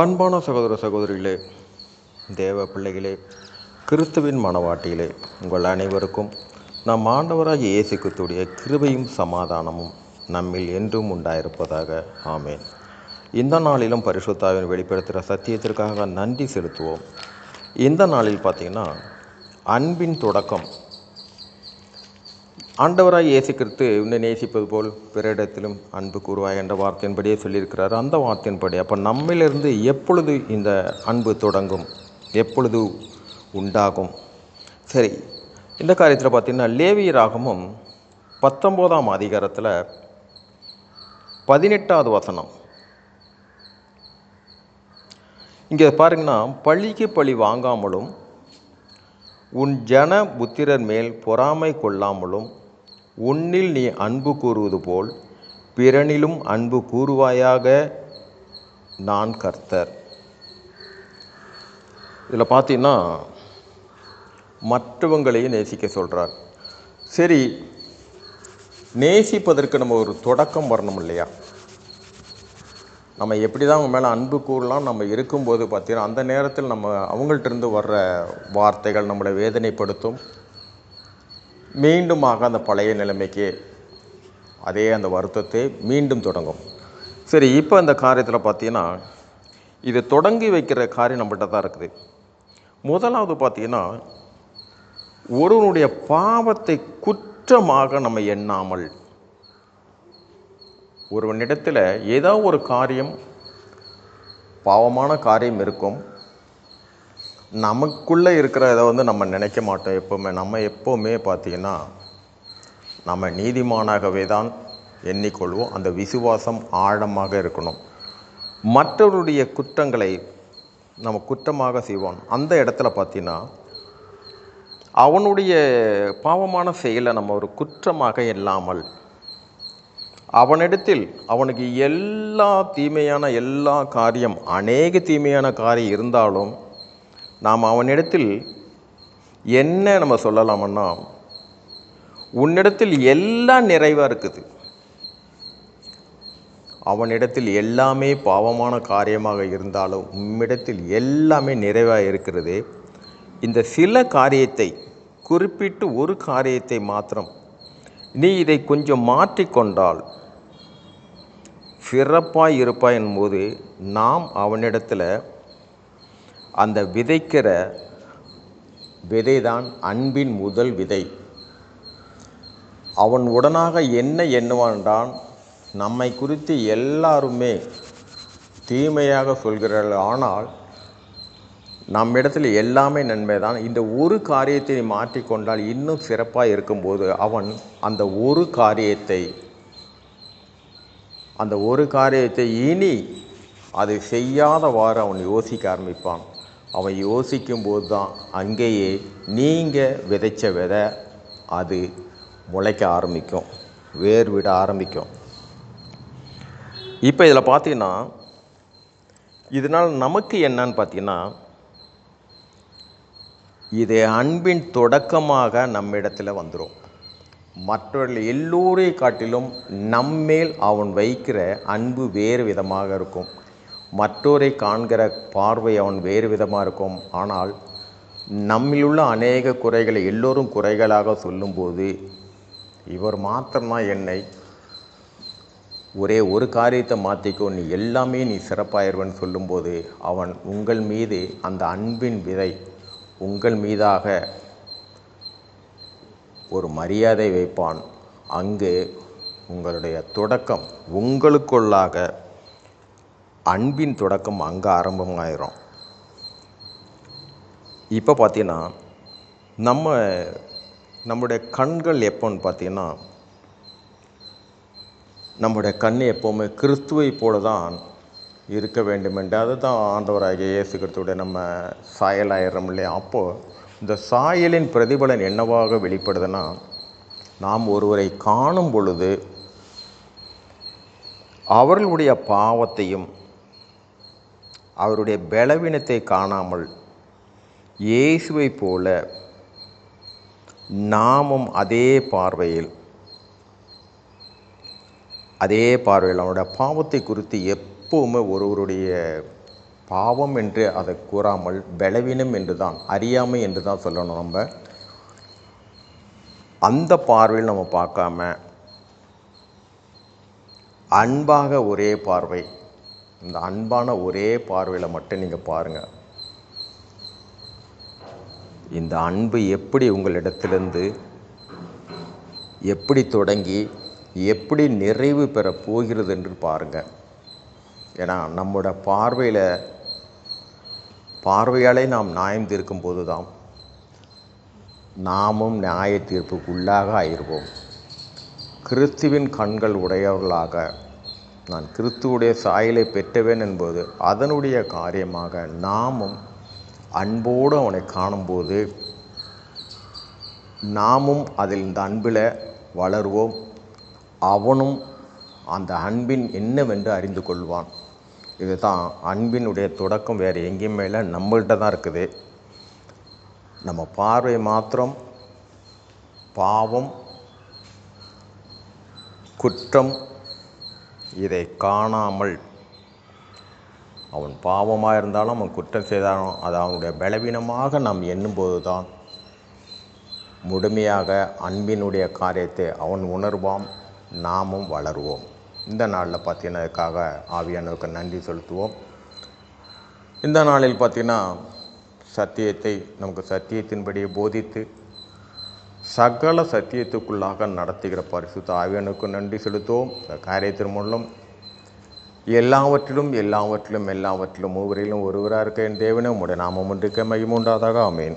அன்பான சகோதர சகோதரிகளே தேவ பிள்ளைகளே கிறிஸ்துவின் மனவாட்டியிலே உங்கள் அனைவருக்கும் நம் ஆண்டவராக இயேசு கிறிஸ்துடைய கிருபையும் சமாதானமும் நம்மில் என்றும் உண்டாயிருப்பதாக. ஆமேன். இந்த நாளிலும் பரிசுத்தாவின் வெளிப்படுத்துகிற சத்தியத்திற்காக நன்றி செலுத்துவோம். இந்த நாளில் பார்த்தீங்கன்னா அன்பின் தொடக்கம் ஆண்டவராய் இயேசு கிறிஸ்து உன்னை நேசிப்பது போல் பிறரிடத்திலும் அன்பு கூறுவாய் என்ற வார்த்தையின்படியே சொல்லியிருக்கிறார். அந்த வார்த்தையின்படி அப்போ நம்மிலிருந்து எப்பொழுது இந்த அன்பு தொடங்கும்? எப்பொழுது உண்டாகும்? சரி இந்த காரியத்தில் பார்த்திங்கன்னா லேவி ராகமும் பத்தொம்போதாம் அதிகாரத்தில் பதினெட்டாவது வசனம். இங்கே பாருங்கன்னா பழிக்கு பழி வாங்காமலும் உன் ஜன புத்திரர் மேல் பொறாமை கொள்ளாமலும் உன்னில் நீ அன்பு கூறுவது போல் பிறனிலும் அன்பு கூறுவாயாக நான் கர்த்தர். இதில் பார்த்தீங்கன்னா மற்றவங்களையும் நேசிக்க சொல்கிறார் சரி நேசிப்பதற்கு நம்ம ஒரு தொடக்கம் வரணும் இல்லையா? நம்ம எப்படி தான் அவங்க மேலே அன்பு கூறலாம் நம்ம இருக்கும்போது பார்த்தீங்கன்னா அந்த நேரத்தில் நம்ம அவங்கள்ட்ட இருந்து வர்ற வார்த்தைகள் நம்மளை வேதனைப்படுத்தும். மீண்டுமாக அந்த பழைய நிலைமைக்கு அதே அந்த வருத்தத்தை மீண்டும் தொடங்கும். சரி இப்போ இந்த காரியத்தில் பார்த்தீங்கன்னா இது தொடங்கி வைக்கிற காரியம் நம்மகிட்ட தான் இருக்குது. முதலாவது பார்த்தீங்கன்னா ஒருவனுடைய பாவத்தை குற்றமாக நம்ம எண்ணாமல் ஒருவனிடத்தில் ஏதோ ஒரு காரியம் பாவமான காரியம் இருக்கும். நமக்குள்ளே இருக்கிற இதை வந்து நம்ம நினைக்க மாட்டோம் எப்போவுமே. நம்ம எப்போவுமே பார்த்திங்கன்னா நம்ம நீதிமானாகவே தான் எண்ணிக்கொள்வோம். அந்த விசுவாசம் ஆழமாக இருக்கணும். மற்றவருடைய குற்றங்களை நம்ம குற்றமாக செய்வோம். அந்த இடத்துல பார்த்தீங்கன்னா அவனுடைய பாவமான செயலை நம்ம ஒரு குற்றமாக இல்லாமல் அவனிடத்தில் அவனுக்கு எல்லா தீமையான எல்லா காரியம் அநேக தீமையான காரியம் இருந்தாலும் நாம் அவனிடத்தில் என்ன நம்ம சொல்லலாமன்னா உன்னிடத்தில் எல்லாம் நிறைவாக இருக்குது. அவனிடத்தில் எல்லாமே பாவமான காரியமாக இருந்தாலும் உம்மிடத்தில் எல்லாமே நிறைவாக இருக்கிறது. இந்த சில காரியத்தை குறிப்பிட்டு ஒரு காரியத்தை மாத்திரம் நீ இதை கொஞ்சம் மாற்றிக்கொண்டால் சிறப்பாய் இருப்பாய் என்போது நாம் அவனிடத்தில் அந்த விதைக்கிற விதை தான் அன்பின் முதல் விதை. அவன் உடனாக என்ன எண்ணுவான்டான்? நம்மை குறித்து எல்லாருமே தீமையாக சொல்கிறார்கள். ஆனால் நம்மிடத்தில் எல்லாமே நன்மை தான் இந்த ஒரு காரியத்தை மாற்றிக்கொண்டால் இன்னும் சிறப்பாக இருக்கும்போது அவன் அந்த ஒரு காரியத்தை அந்த ஒரு காரியத்தை இனி அதை செய்யாதவாறு அவன் யோசிக்க ஆரம்பிப்பான். அவன் யோசிக்கும்போது தான் அங்கேயே நீங்கள் விதைச்ச விதை அது முளைக்க ஆரம்பிக்கும் வேர் விட ஆரம்பிக்கும். இப்போ இதில் பார்த்தீங்கன்னா இதனால் நமக்கு என்னன்னு பார்த்தீங்கன்னா இது அன்பின் தொடக்கமாக நம்மிடத்தில் வந்துடும் மற்றவர்கள் எல்லோரை காட்டிலும் நம்மேல் அவன் வைக்கிற அன்பு வேறு விதமாக இருக்கும். மற்றோரை காண்கிற பார்வை அவன் வேறு விதமாக இருக்கும். ஆனால் நம்மிலுள்ள அநேக குறைகளை எல்லோரும் குறைகளாக சொல்லும்போது இவர் மாத்திரம்தான் என்னை? ஒரே ஒரு காரியத்தை மாற்றிக்கோ நீ எல்லாமே நீ சிறப்பாயிருவன் சொல்லும்போது அவன் உங்கள் மீது அந்த அன்பின் விதை உங்கள் மீதாக ஒரு மரியாதை வைப்பான். அங்கு உங்களுடைய தொடக்கம் உங்களுக்குள்ளாக அன்பின் தொடக்கம் அங்கே ஆரம்பமாயிரும். இப்போ பார்த்தீங்கன்னா நம்ம நம்முடைய கண்கள் எப்போன்னு பார்த்தீங்கன்னா நம்முடைய கண் எப்போவுமே கிறிஸ்துவை போல தான் இருக்க வேண்டும் என்று அதுதான் ஆண்டவராகிய இயேசு கிறிஸ்துடைய நம்ம சாயலாயிரம் இல்லையா? அப்போது இந்த சாயலின் பிரதிபலன் என்னவாக வெளிப்படுதுன்னா நாம் ஒருவரை காணும் பொழுது அவர்களுடைய பாவத்தையும் அவருடைய பலவீனத்தை காணாமல் இயேசுவை போல நாமும் அதே பார்வையில் அதே பார்வையில் அவனுடைய பாவத்தை குறித்து எப்போவுமே ஒருவருடைய பாவம் என்று அதை கூறாமல் பலவீனம் என்று தான் அறியாமை என்று தான் சொல்லணும் நம்ம. அந்த பார்வையில் நம்ம பார்க்காம அன்பாக ஒரே பார்வை இந்த அன்பான ஒரே பார்வையில் மட்டும் நீங்கள் பாருங்கள் இந்த அன்பு எப்படி உங்களிடத்திலிருந்து எப்படி தொடங்கி எப்படி நிறைவு பெற போகிறது என்று பாருங்கள் ஏன்னா நம்மளோட பார்வையில் பார்வையாலே நாம் நியாயம் தீர்க்கும் போது தான் நாமும் நியாய தீர்ப்புக்கு உள்ளாக ஆயிடுவோம். கிறிஸ்துவின் கண்கள் உடையவர்களாக நான் கிறிஸ்துவுடைய சாயலை பெற்றவேன் என்பது அதனுடைய காரியமாக நாமும் அன்போடு அவனை காணும்போது நாமும் அதில் இந்த அன்பில் வளருவோம். அவனும் அந்த அன்பின் என்னவென்று அறிந்து கொள்வான். இதுதான் அன்பினுடைய தொடக்கம். வேறு எங்கேயுமே இல்லை நம்மள்கிட்ட தான் இருக்குது. நம்ம பார்வை மாத்திரம் பாவம் குற்றம் இதை காணாமல் அவன் பாவமாக இருந்தாலும் அவன் குற்றம் செய்தாலும் அது அவனுடைய பலவீனமாக நாம் எண்ணும்போது தான் முழுமையாக அன்பினுடைய காரியத்தை அவன் உணர்வான் நாமும் வளருவோம். இந்த நாளில் பார்த்தீங்கன்னாக்காக ஆவியானவருக்கு நன்றி செலுத்துவோம். இந்த நாளில் பார்த்தீங்கன்னா சத்தியத்தை நமக்கு சத்தியத்தின்படியே போதித்து சகல சத்தியத்துக்குள்ளாக நடத்துகிற பரிசுத்த ஆவியனுக்கு நன்றி செலுத்துவோம். இந்த காரியத்தின் மூலம் எல்லாவற்றிலும் எல்லாவற்றிலும் எல்லாவற்றிலும் ஒவ்வொருவரிலும் ஒருவராக இருக்க என் தேவனே உடைய நாமம் ஒன்றுக்கு மகிமுண்டாதாக அமேன்